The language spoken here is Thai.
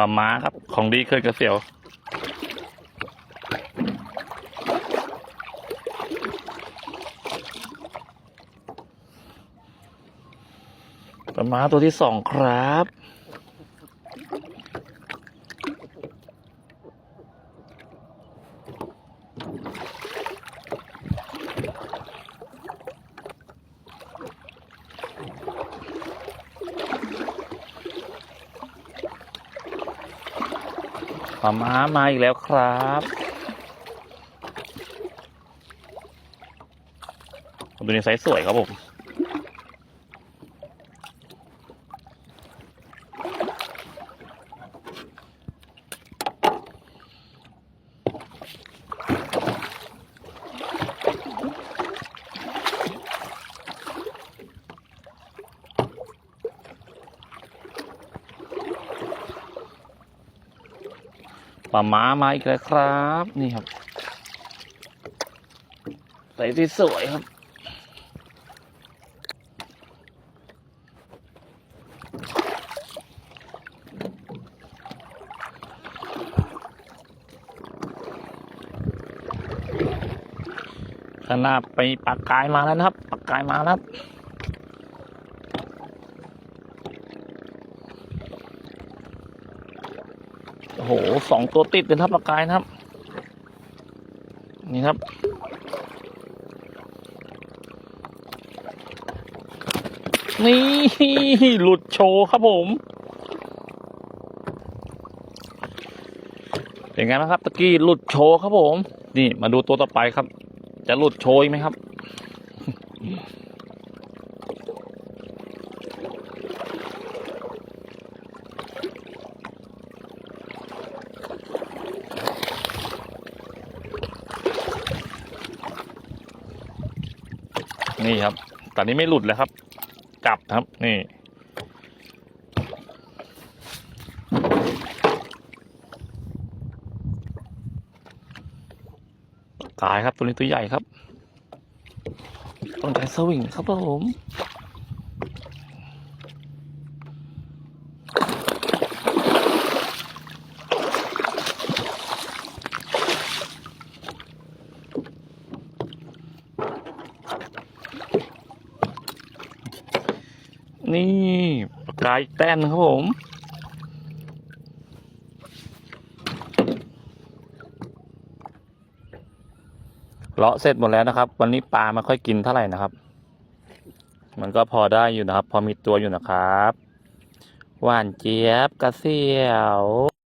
ปลาม้าครับ ของดีเคยกระเสียว ปลาม้าตัวที่สองครับ ปลาม้ามาอีกแล้วครับ ตัวนี้ไซส์สวยครับผม ปลาหมามาอีกแล้วครับ นี่ครับใส่ที่สวยครับข้างหน้าไปปากกายมาแล้วนะครับปากกายมาแล้วครับ โอ้โหสองตัวติดเลยครับปลากายนะครับ นี่ครับ นี่หลุดโชว์ครับผม เป็นไงบ้างครับตะกี้หลุดโชว์ครับผม นี่มาดูตัวต่อไปครับ จะหลุดโชว์ไหมครับ นี่ครับตอนนี้ไม่หลุดเลยครับจับครับ นี่กายครับตัวนี้ตัวใหญ่ครับ ต้องใช้สวิงครับผม นี่ปากกายแต้นครับผมเลาะเสร็จหมดแล้วนะครับ วันนี้ปลาไม่ค่อยกินเท่าไหร่นะครับ มันก็พอได้อยู่นะครับ พอมีตัวอยู่นะครับ หวานเจี๊ยบกระเสียว